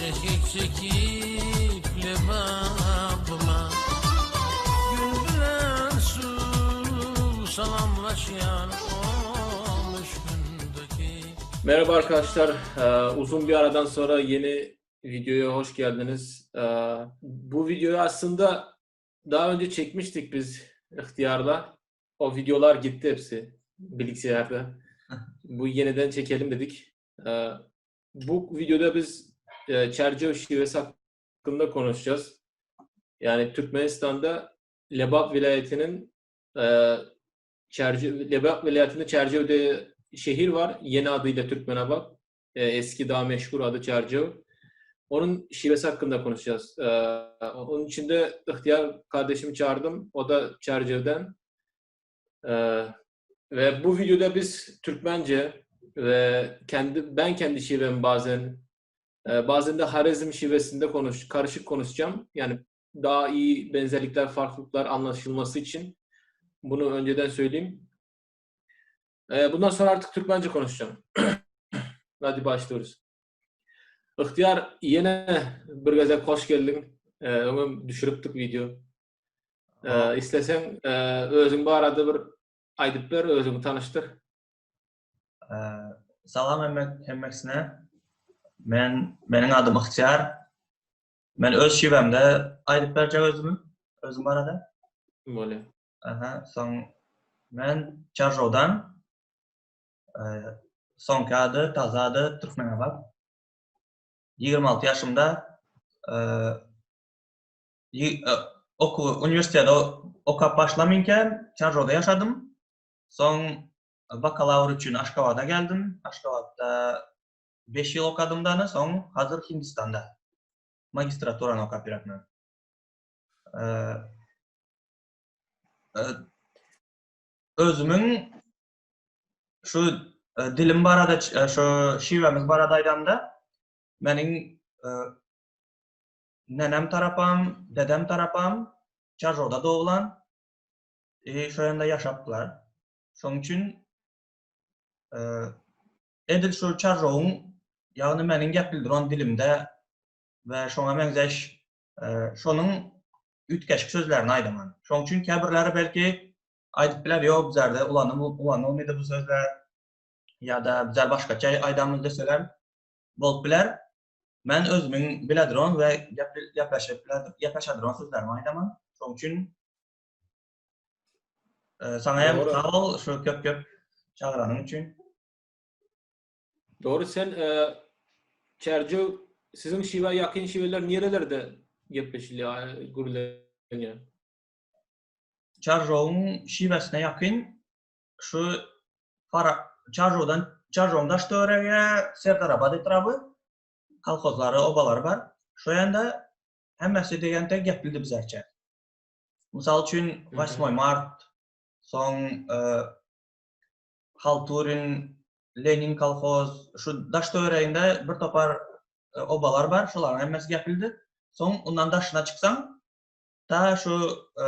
çekip çekip lebabıma Gün bilen su salamlaşan o müşkündeki Merhaba arkadaşlar. Ee, uzun bir aradan sonra yeni videoya hoş geldiniz. Ee, bu videoyu aslında daha önce çekmiştik biz ihtiyarla. O videolar gitti hepsi bilgisayarda. Bu yeniden çekelim dedik. Ee, bu videoda biz e, Çercev şivesi hakkında konuşacağız. Yani Türkmenistan'da Lebap vilayetinin e, Çercev, Lebap vilayetinde Çercev'de şehir var. Yeni adıyla Türkmenabad. E, eski daha meşhur adı Çercev. Onun şivesi hakkında konuşacağız. E, onun için de ihtiyar kardeşimi çağırdım. O da Çercev'den. E, ve bu videoda biz Türkmence ve kendi ben kendi şivemi bazen e, bazen de Harezm şivesinde konuş karışık konuşacağım. Yani daha iyi benzerlikler, farklılıklar anlaşılması için bunu önceden söyleyeyim. Ee, bundan sonra artık Türkmence konuşacağım. Hadi başlıyoruz. İhtiyar yine bir gazel hoş geldin. Ee, onu düşürüptük video. Ee, istesen e, özün bu arada bir aydıp ver, özünü tanıştır. Ee, Salam hemmek hemmekisine. Men mening adım Ixtiyar. Men öz şivemde aytıp berjek özümü. Özüm barada. Böyle. Aha, soň men Çarjowdan e, soňky ady, taza ady Türkmenabad. 26 yaşımda e, y- e, oku üniversitede okap başlaminken Çarjowda yaşadım. Soň bakalavr üçün Aşgabat'a geldim. Aşgabat'ta 5 yıl okadımdan soň hazır Hindistan'da magistraturany okap ýörmän. Ee, e, özümün şu e, dilim barada e, şu şivemiz barada aýdanda meniň nenem tarapam, dedem tarapam Çarjowda doğulan e, şu ýanda ýaşapdylar. Şoň üçin e, edil şu Çarjow'un Yəni məningət bildirən dilimdə və şona mənzəş e, şonun ütkeşik sözlərini aydaman. Şonun üçün kəbirləri bəlkə aydıp bilər, yox, bizlərdə ulanım, ulanım olmaydı bu sözlər ya da bizlər başqa şey aydamız desələr, bol bilər. Mən özümün bilədirəm və yaplaşıb bilədirəm, yaplaşadıram sözlərimi aydaman. Şonun üçün e, sana hem sağ ol, şu köp köp çağıranın üçün. Doğru sen e, Çercev sizin şive yakın şiveler nerelerde gepleşiliyor, guruleniyor? Çarjow'un şivesine yakın şu para Çarjow'dan Çarjow'da Ştöre'ye Serdarabad etrabı kolhozları, obalar var. Şu yanda hemmesi degende gep bildi bizerçe. Misal üçün hı. 8 mart, soň e, Halturin, Lenin kolhoz, şu Daştöre'inde bir topar e, obalar var, şoların hemmesi gep bildi. Soň ondan daşına çıksan, da şu e,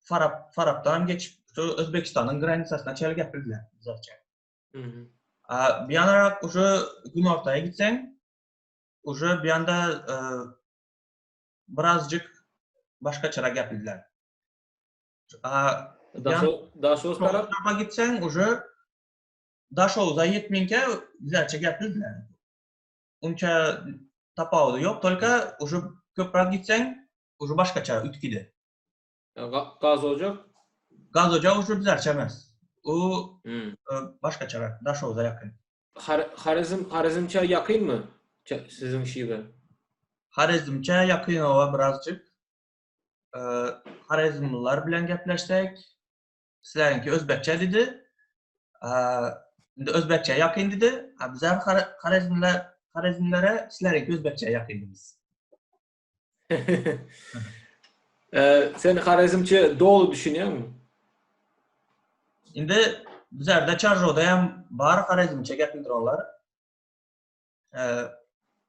Farap Farap'tan geçip şu Özbekistan'ın granisasına çel hı. Aa, Bir yanarak ucu gün ortaya gitsen, ucu bir yanda e, birazcık başka çıra getirdiler. Aa, Daha, taraf tarafa gitsen ucu Daşoğuz'a yetmeyince bizlerce getirdiler. Unça tapağı yok, tolka ucu köprüye gitsen ucu başka çıra ütkide. ga- gaz olacak. Gaz ocağı ucu bizlerce emez. O Hı. e. Har Harizm Harizmçe yakın mı? Ç- Sizin şive. Harezmçe yakın ova birazcık. Ee, Harezmliler bilen gepleşsek. Sizlerinki Özbekçe dedi. Ee, Özbekçe yakın dedi. Ha, bizler Har- Harezmliler Harezmlilere sizlerinki Özbekçe yakın biz. Ee, sen Harizmçe doğulu düşünüyor musun? Indi bizlerde Çarjowda hem bar Harezmçe gepindir onlar. Ee,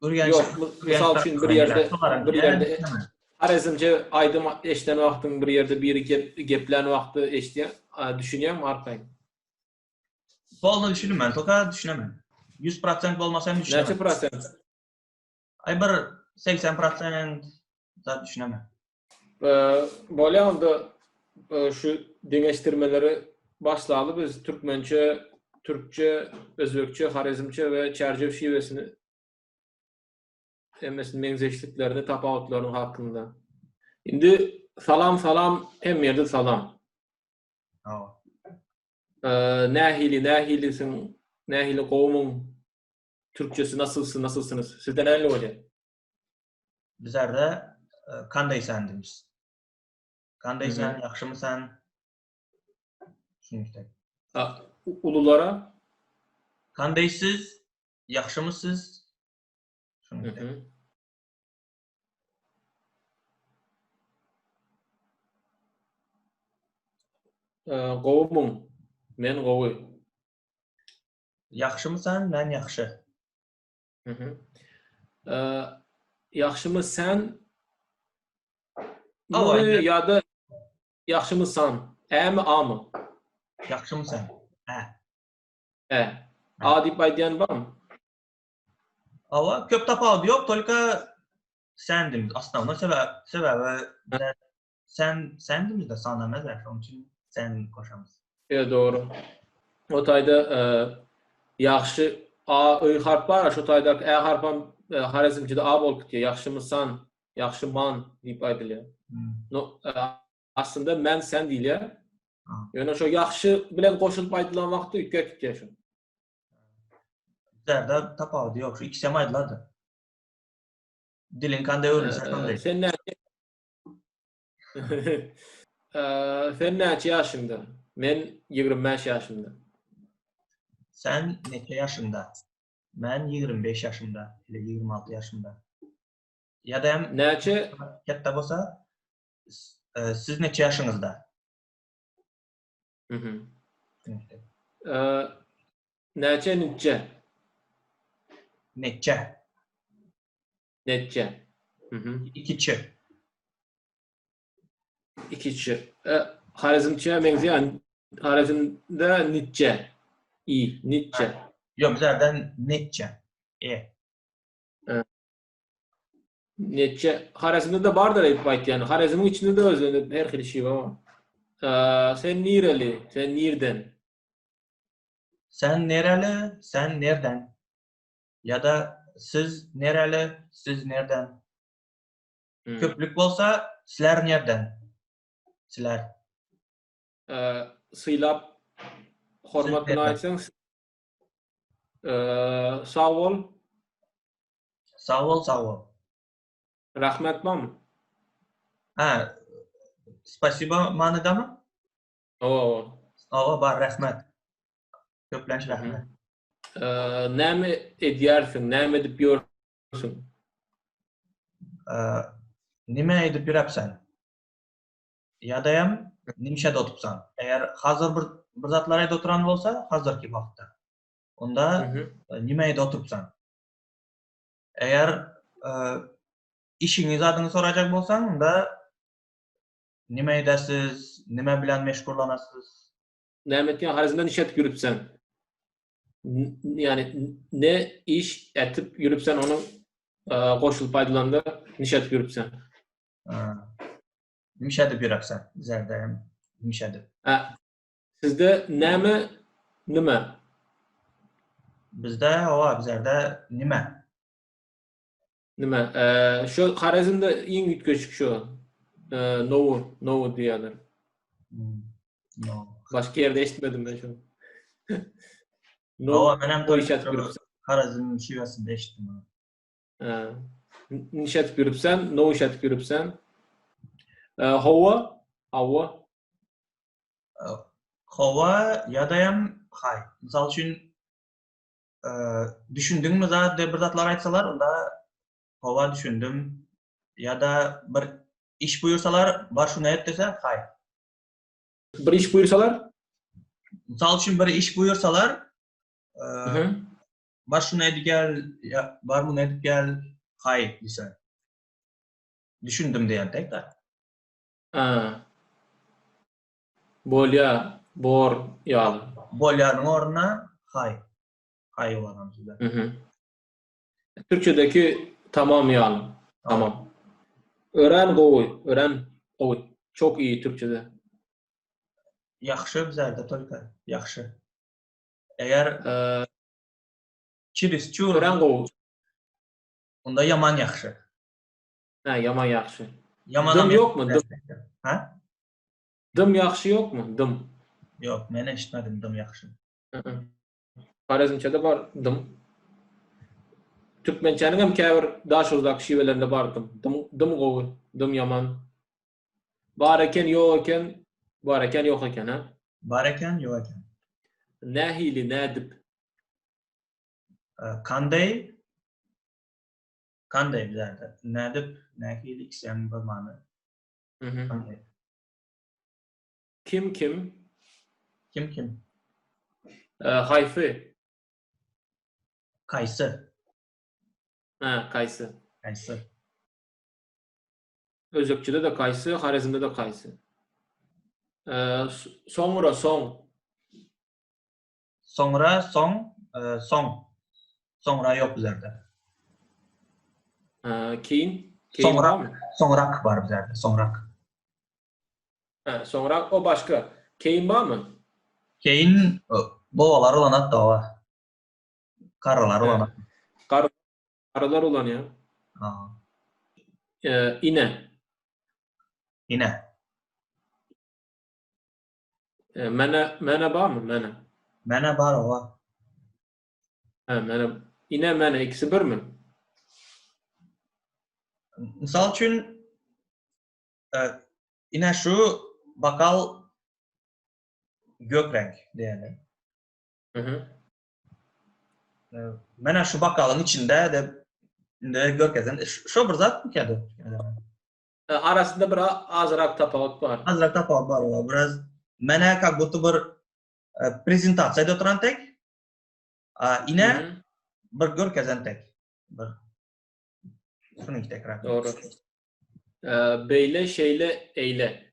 Ürgenç, Yok, mı- misal için bir bir yerde Harizmçe aydım eşten vaxtın bir yerde bir gep, geplen vaxtı eşdiyen düşünüyor Arpayın? Polnu düşünmem, toka düşünemem. 100% olmasam düşünemem. Neçe prosent? Ay bir 80% da düşünemem. Ee, Böyle e, şu demeçtirmeleri başlayalı biz Türkmençe, Türkçe, Özbekçe, Harizmçe ve Çercev şivesini emmesin menzeşliklerini, tapavutlarının hakkında. Şimdi salam salam hem yerde salam. Awa. Ee, nehili, nehilisin, nehili kovmun Türkçesi nasılsın, nasılsınız? Sizden öyle oluyor. Bizlerde e, kanday sen demiş. Kanday Hı hı. sen, yaxşı mı sen? Şunu işte. Ha, u- Ululara Kanday siz, yaxşı mı siz? Şunu Hı işte. hı. Ee, Kovumum. Men gowy. Yaxşı mı sen? Ben yaxşı. Hı hı. Ee, Yaxşımı sen Ava, mı aynen. ya da yaxşımı san? E mi A mı? Yaxşı mı sen? He. E. A deyip aydayan var mı? Ama köp tapağı yok, только sendimiz. Aslında sebep, sebebi bizler sen sendimiz de sanamaz ya. Onun için sen koşamız. Evet doğru. O tayda e, yaxşı A, I harf var şu tayda E harfan e, Harizmcide A bol kütüyor. Yaxşımı san, yaxşı man deyip aydılıyor. Hmm. No, e, aslında men sen değil ya. Ha. Yani şu yaxşı bilen koşulup aydılan kütüyor şu. Bizlerde tapağı yok. Şu ikisi yamaydılar da. Dilin Ee, kanday. Sen ne? Ee, Sen neçe yaşında? Men 25 yaşında. Sen neçə yaşında? Ben 25 yaşında. Ile 26 yaşında. Ya da hem Neçe? katta bolsa e, siz neçə yaşınızda? Hı hı. Ee, Neçe nitçe? Neçə? Netçe. Hı hı. İkiçi. İkiçi. Ee, Harizmçe benzeyen Harizmde nitçe. İyi, nitçe. Yok bizlerden neçə. E. Netçe. Harizmde de vardır hep bayt yani. Harizmin içinde de özünde her şey var. Ee, sen nireli? Sen nirden? Sen nereli? Sen nereden? Ya da siz nereli? Siz nereden? Hı. Köplük bolsa sizler nereden? Sizler. Ee, Sizlerden. aytsan ee, sağ ol, Sağ ol, sağ ol. rahmet var mı? Ha, spasiba manada mı? Oo. Ava bar, rahmet. Köplenç rahmet. Ee, näme edýärsiň, näme edip ýörsiň? Ee, nime edip birapsan? Ya da hem nimşe otupsan? Eğer hazır bir, bir zatlar ede oturan olsa hazırki wagtda. Onda Mhm. e, nime ede otupsan? Eğer e, işiniz adını soracak bolsan onda nime edesiz, nime bilen meşgullanasız? Näme etýän harizmden iş etip ýürüpsen. N- Yani ne iş etip ýürüpsen onuň ee, goşulyp aýdylanda niş etip birapsan? Zerde hem nimşe edip. Ha, sizde näme nime? Bizde ova bizlerde nime? Nime? Ee, şu Harizmde iň ütkeşik şu. Ee, nowu, nowu diýerler. Hmm. No. Başka yerde eşitmedim ben şu. no, Ova menem o iş etip ýürüpsen. Karazın şivesinde eşittim. onu. Ha. Niş etip ýürüpsen, no iş هو هو хова ядаян хай мисалы үчүн түшүндүңмү да деп бир затлар айтсалар онда хова түшүндүм яда бир иш буюрсалар баршунаев десе хай бир иш буюрсалар мисалы үчүн бир иш буюрсалар баршуну айтып кел бармун айтып кел хай десе түшүндүм деят да hı. var şunu edip gel ya var bunu edip gel hay dese. Düşündüm diyen tek de. Ha. Bolya, bor, ýaly. Bolyanın oruna hay. Hay olan sizde. Hı hı. Türkçedeki Tamam yalım. Tamam. Öğren qo'y, öğren qo'y. Çok iyi Türkçe'de. Yaxşı bizlərdə только yaxşı. Əgər Ee, çirisçu öğren qo'y. onda yaman yaxşı. Ha, yaman yaxşı. Yaman Dım yok mu? Dım, Ha? dım yaxşı yok mu? Dım. Eşitmədim dım yaxşı. Hı hı. Xorazmchada var dım. Türkmençenin hem käbir daş uzak şivelerinde var dım. Dım, dım qo'y, dım yaman. Var eken yok eken, var eken yok eken ha. Bar ekan, yox ekan. Nahili, nadib. Qanday? Qanday bizlərdə? Nədib, nəxil ikisinin bir məna. Hı hı. Qanday. Kim kim? Kim kim? Ee, Hayfi. Qaysı? Ha, Kaysı. Qaysı? Özökçüde de Kaysı, Harizm'de de Kaysı. Ee, s- sonra son. Sonra son, ə, son. Sonra yox bizlərdə. Ee, Keyin. Keyin Sonra. var mı? Sonrak var sonrak. Ha, sonra o başka. Keyin var mı? Keyin boğalar olan hatta var. Qaralar olan. Evet. Kar Karılar olan ya. Ha. Ee, ine. Yine. Ee, mene, mene var mı? Mene. Mənə bar o var. Ha, mene. İne mene ikisi bir mi? Misal üçün ə, yine şu bakal gök renk deyəlim. Hı hı. Ə, Mənə şu bakalın içində de de görkezən şu bir zat mı kedi? Ee, arasında bir azrak tafavut var. Azrak tapal var o biraz mənə как будто bir ə, prezentasiyada oturan tek ə, Hı yine hı. bir görkezən tek. Bir şunun iki tekrar. Doğru. Ee, beyle şeyle eyle.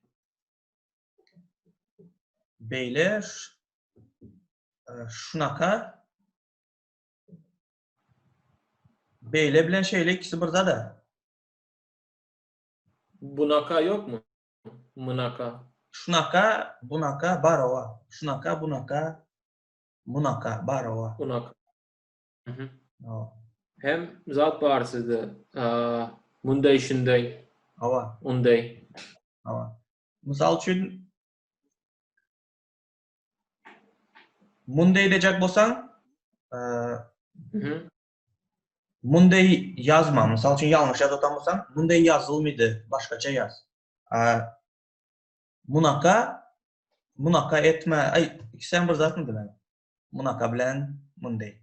Beyle ş- ə, şunaka Beyle bilen şeyle ikisi bir zada. Bunaka yok mu? Mınaka. Şunaka, bunaka, barova. Şunaka, bunaka, bunaka, barova. Bunaka. Hı hı. O, Hem zat sizde. Ee, Munday şunday. Hava, Unday. hava. Misal Munday diyecek bolsan, e. Munday yazma. Misal üçün yanlış yazatan bolsan, Munday yazılmıydı. Başkaça yaz. E, Munaka, munaka etme. Ay, ikisinden bir zat mı bilen? Munaka bilen Munday.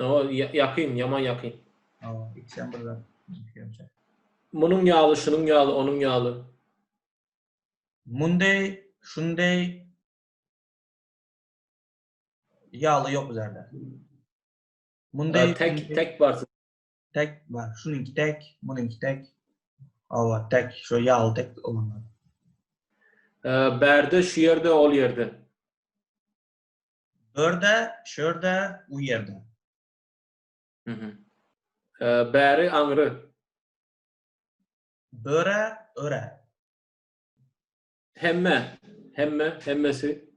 O ya- yakın, yaman yakın. Hava, ikisinden bir zat. Bunun yağlı, şunun yağlı, onun yağlı. Munday, shunday yağlı yok üzerinde. Munday Ee, tek tek var. tek var. Şununki tek, bununki tek. Ava tek, şu yağlı tek olanlar. Ee, berde şu yerde, ol yerde. Börde, şörde, u yerde. Hı hı. Ee, beri angrı. Böre, öre. Hemme. Hemme. Hemmesi.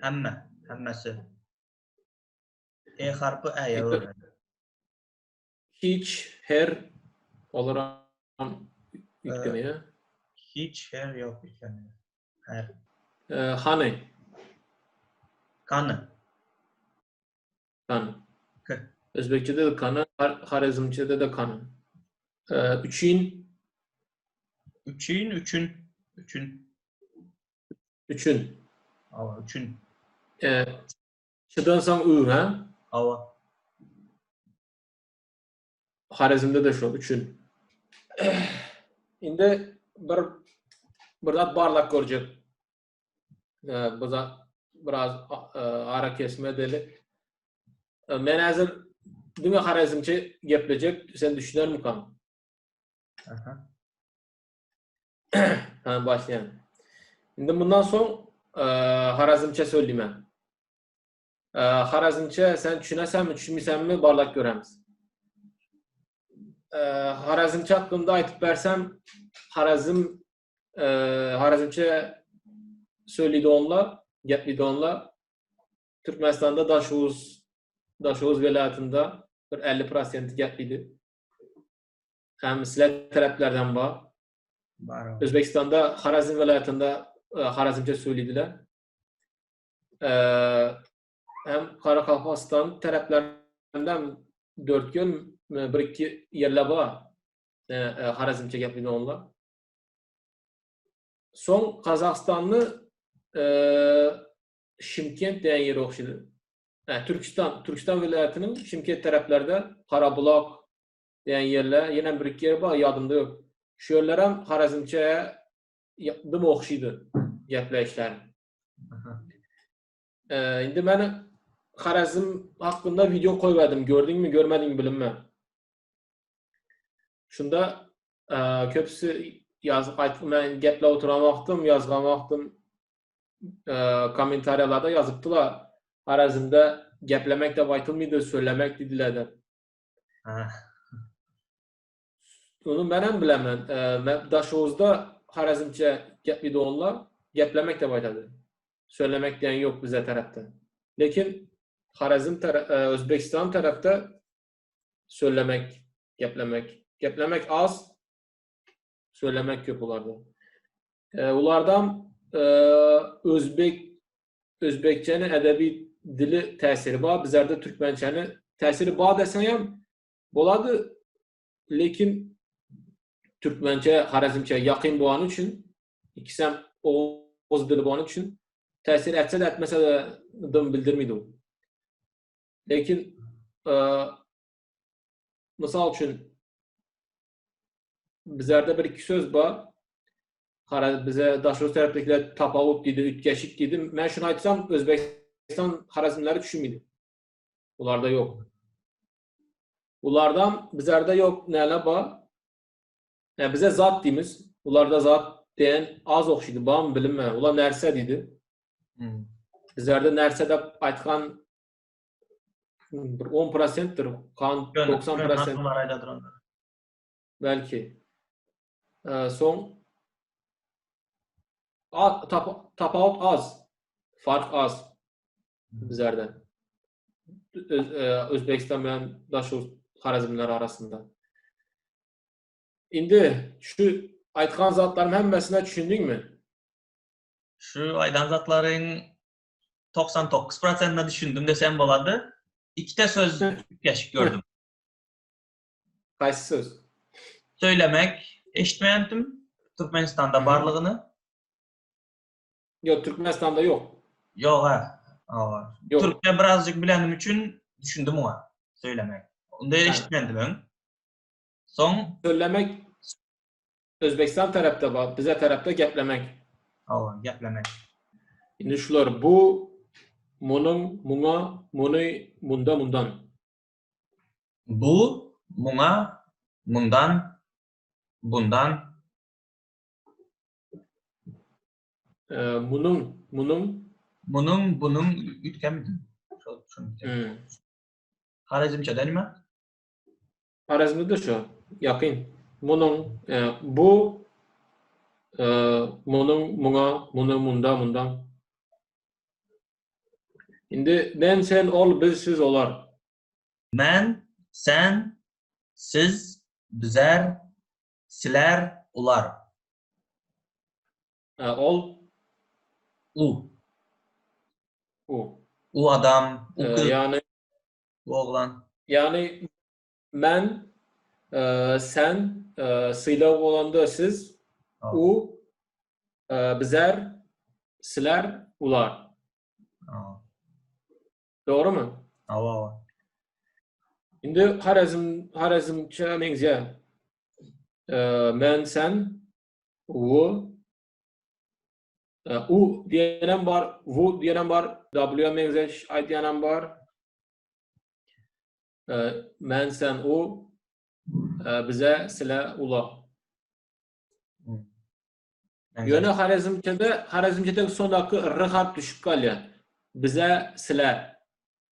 Hemme, hemmesi. E harfi e'ye öre. Hiç, her olarak yükleniyor. Hiç her yok yani. Her. Ee, hani. Kanı. Kanı. Kı. Özbekçe'de de kanı, Har- Harizmçe'de de kanı. Ee, üçün, Üçün, üçün, üçün. üçün. Ava, üçün. Ee, çıdan san ü, ha? Ava. Harizm'de de şu, üçün. Şimdi bir burada barlak görecek. Ee, burada biraz e, ara kesme deli. Ee, Men hazır dünya Harizmçe geplecek. Sen düşünür mü kan? Aha. Ha, başlayalım. Şimdi bundan son e, Harazmçe söyleyeyim ben. Ee, Harazmçe sen düşünesenmi, düşünmeysenmi barlak göremiz. Ee, Harazmçe hakkında aytıp bersem Harazm e, gepliydi onla. Türkmenistan'da Daşoğuz Daşoğuz vilayetinde bir 50% gepliydi. Hem sizler taraflardan var. Bar. Özbekistan'da Harazm vilayetinde e, Harazmçe söylediler. E, hem Karakalpastan taraflarından dört gün e, bir iki yerler var. E, e, Harazmçe gaplaydı onlar. Son Kazakstanlı e, Şimkent deyen yeri okşadı. E, Türkistan, Türkistan vilayetinin Şimkent taraflarda Karabulak deyen yerler yine bir iki yer var yadımda yok. Şu yerler hem Harazmçe'ye dım okşaydı. Aha. Ee, indi ben Harazm hakkında video koymadım. Gördün mü, görmedin mi bilinmem. Şunda e, köpsü yazıp aytып ben geple oturan vaktim, yazgan vaktim e, komentaryalarda yazıptılar. Harazm'da geplemek de aytılmıydı, söylemek dediler de. Ha. Onu ben hem bilemem. E, Daşoğuz'da Harazmçe gepliydi onlar. Geplemek de aytadı. Söylemek diyen yok bize tarafta. Lekin Harazm tara- e, Özbekistan tarafta söylemek, geplemek. Geplemek az, söylemek köp ularda. E, ulardan e, Özbek Özbekçenin edebi dili tesiri var. Bizlerde Türkmençenin tesiri var desen hem boladı. Lekin Türkmençe, Harazmçe yakın boğan için ikisi hem Oğuz dili boğan için tesir etse de etmese de dım bildirmiydi. Lekin e, misal için bizlerde bir iki söz var. Hara, bize Daşoz taraftakiler tapavut dedi, ütkeşik dedi. Ben şunu aytsam Özbekistan Harazmleri düşünmedi. Ularda yok. Ulardan bizlerde yok neler var? Yani bize zat deyimiz. Ularda zat diyen az okşaydı. Bağım bilinme. Ular nerse dedi. Hmm. Bizlerde nerse de aytkan bir 10%'tir. Kan Gön- 90% Nasıllar aydadır onlar. belki. Ee, son a, tap, tapavut az. Fark az bizlerde. Öz, e, Özbekistan bilen Daşoz Harazmlar arasında. Indi şu aytkan zatlarım hemmesine düşündün mü? Şu aydan zatların 99%'ını düşündüm desem boladı. İkide söz geçik gördüm. Qaysı söz? Söylemek, eşitmeyendim. Türkmenistan'da Hı. barlığını. Yok Türkmenistan'da yok. Yok ha. Aa. Yok. Türkçe birazcık bilenim için düşündüm ona. Söylemek. Onda Ha. eşitmeyendim ben. Son, Söylemek Özbekistan tarafta var, bize tarafta geplemek. aa, geplemek. Şimdi şular bu munun, muna, munu, munda, mundan. Bu, buna, bundan, bundan, Ee, munun, munun, bunun, bunun ütken ütken. hmm. Harazmça değil mi? Arazmıdır şu, yakın. Munun, e, bu, e, munun, muna, munu, munda, mundan. Şimdi ben, sen, ol, biz, siz, olar. Men, sen, siz, bizler, siler, ular. E, ol, U. u. U adam, u E, yani u oğlan. Yani ben, e, sen, e, sıyla olanda siz, Aa, u, e, bizler, siler, ular. Doğru mu? aa, aa. Şimdi Harazm, Harazmça mengze. E, men, sen, u, e, u diyenem var, vu diyenem var, w mengze, ay diyenem var. E, men, sen, u, e, bize, sile, ula. Hı. Yöne Harazmçe'de Harazmçe'de son dakika r harf düşüp kalıyor. Bize siler.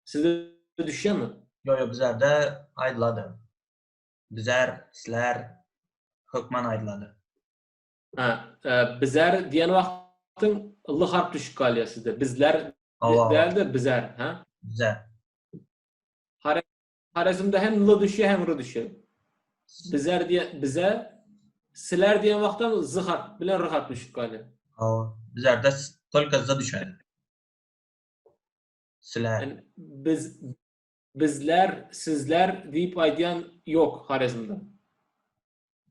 Sizde düşüyor mu? Yo yo bizlerde aytıladi. Bizler, sizler, hukman aytıladi. Ha, e, bizler diyen vaktin lı harf düşük kalıyor sizde. Bizler Ava, değil de bizler. Ha? bizler. Harazmda hem lı düşüyor hem rı düşüyor. Bizler diye bize siler diyen vaktin zı harf bilen rı harf düşük kalıyor. Ava, bizlerde s- только za düşer. Sizler. Yani biz bizler, sizler deyip aydayan yok Harazmda.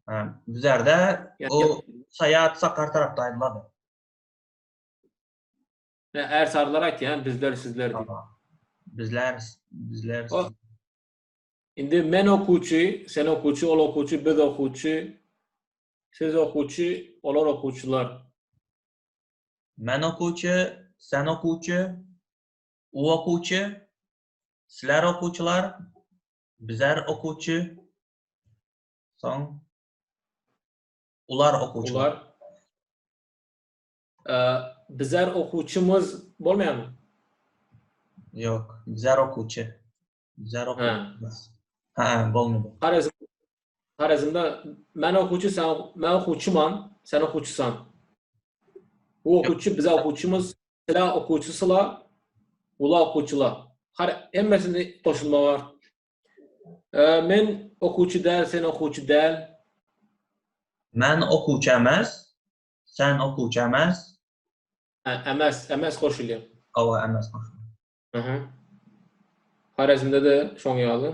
Ha, bizlerde Yani, o sayahat sakar tarafta aytıladi. yani er sarılar ayt yani bizler, sizler deyip. Bizler, bizler. O- Endi men o'quvchi, sen o'quvchi, ol o'quvchi, biz o'quvchi, siz o'quvchi, ular o'quvchilar. Men o'quvchi, sen o'quvchi, u o'quvchi, sizlar o'quvchilar, bizlar o'quvchi, so'ng ular o'quvchilar. Ee, bizlar o'quvchimiz bo'lmayapmi? Yo'q, bizlar o'quvchi. Bizlar o'quvchimiz. Ha, bo'lmadi. Xorazm Xorazmda men o'quvchi, sen men o'quvchiman, sen o'quvchisan. U o'quvchi, biz o'quvchimiz, sizlar o'quvchisizlar, ular o'quvchilar. Har hammasida qo'shilma bor. Ee, men o'quvchi del, sen o'quvchi del. Men o'quvchi emas, sen o'quvchi emas, emas, emas qo'shilgan. ova emas. Aha. Xorazmda da shunga yozdi.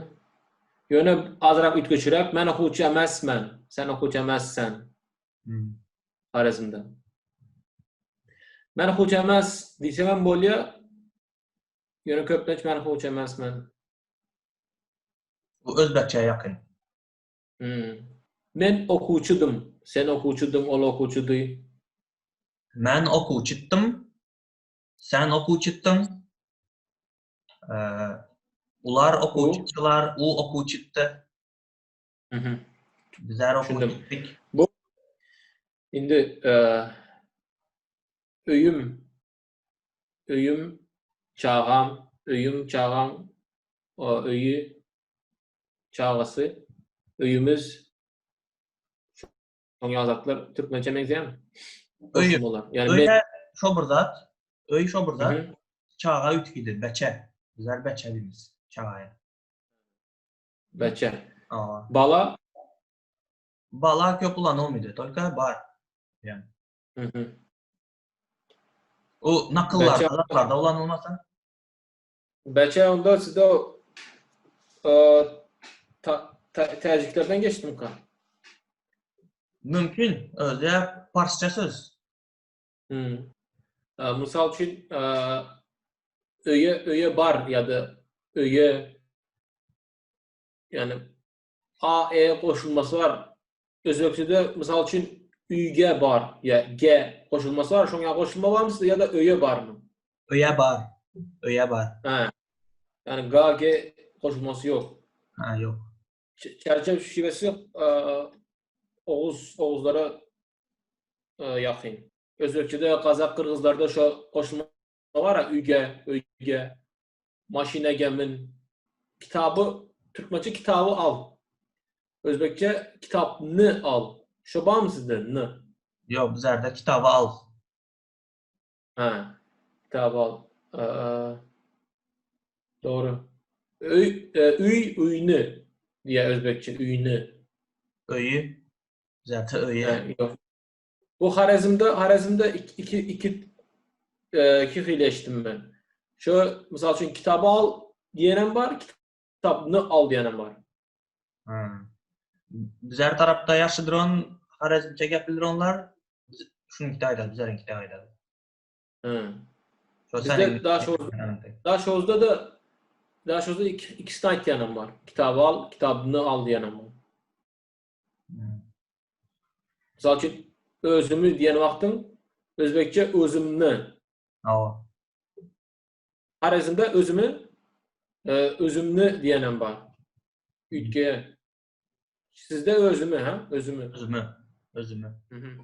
Yana ozroq o'tkirchiroq, men o'quvchi emasman, sen o'quvchi emassan. Xorazmda. Men o'quvchi emas desam ham bo'ladi. Ko'pincha men o'quvchi emasman. Bu o'zbekcha yaqin. Hmm. Men o'quvchidim, sen o'quvchidim, ol o'quvchidi. Men o'quvchitdim, sen o'quvchitdim, Ee, ular o'quvchilar, u Mhm. bizlar Tushundim. o'quvchitdik. Endi e, uyim uyim chag'am, uyim chag'am, o, uyi chag'asi, uyimiz Shunga yozatlar turkmancha mengzaymi? Uyim. Qo'shmalar. Ya'ni men Öyle şoburzat, öy şoburzat, Mhm. çağa ütkidir, beçe. Bizler beçe biliriz çağaya. bacha. Aa. Bala Bala köp ulan olmaydı, только bar. Yani. Mhm. O nakıllarda, Beçe- laflarda sizda e, ta- ta- tajiklardan geçtim kan. Mümkün, öyle Farsça söz. Hmm. Misal e, uyi uyi bar ya da uyi yani a e qo'shilmasi var. O'zbekchada misal uchun uyga bor ya g qo'shilmasi var. Qo'shilma bormi sizda ya da uyi bormi? Öye bar, öye bar. Ha. Yani ga g qo'shilmasi yo'q. Ha yok. Ç- Çerçeve şivesi e, Oğuz Oğuzlara e, yakın. Özbekçe'de Kazak Kırgızlarda şu koşulma var ya üge, üge, maşine gemin kitabı Türkmençe kitabı al. Özbekçe kitapını al. Şu var mı sizde? N. Yok, bizlerde kitabı al. Ha. Kitabı al. Ee, doğru. Üy, e, üy, üynü diye Özbekçe üynü. Öyü. Bizlerde öye. Yani yok. Bu Harazm'da Harazm'da iki iki iki, e, iki ben. Şu misal için kitabı al diyenem var, kitabını al diyenem var. Ha. Bizler tarafta yaşlıdır on, Harazmçe gapildir onlar. Biz- Şununki de aydadı, bizlerinki de aydadı. Hı. Şu Bizde daha çok- Daha şozda da daha şozda iki, ikisi tane diyenem var. Kitabı al, kitabını al diyenem var. Hmm. Misal için özümü diyen vaktin Özbekçe özümünü. Ava. Harazm'da özümü e, özümünü diyenem var. Ütke. Sizde özümü ha? Özümü. Özümü. Özümü. Hı hı.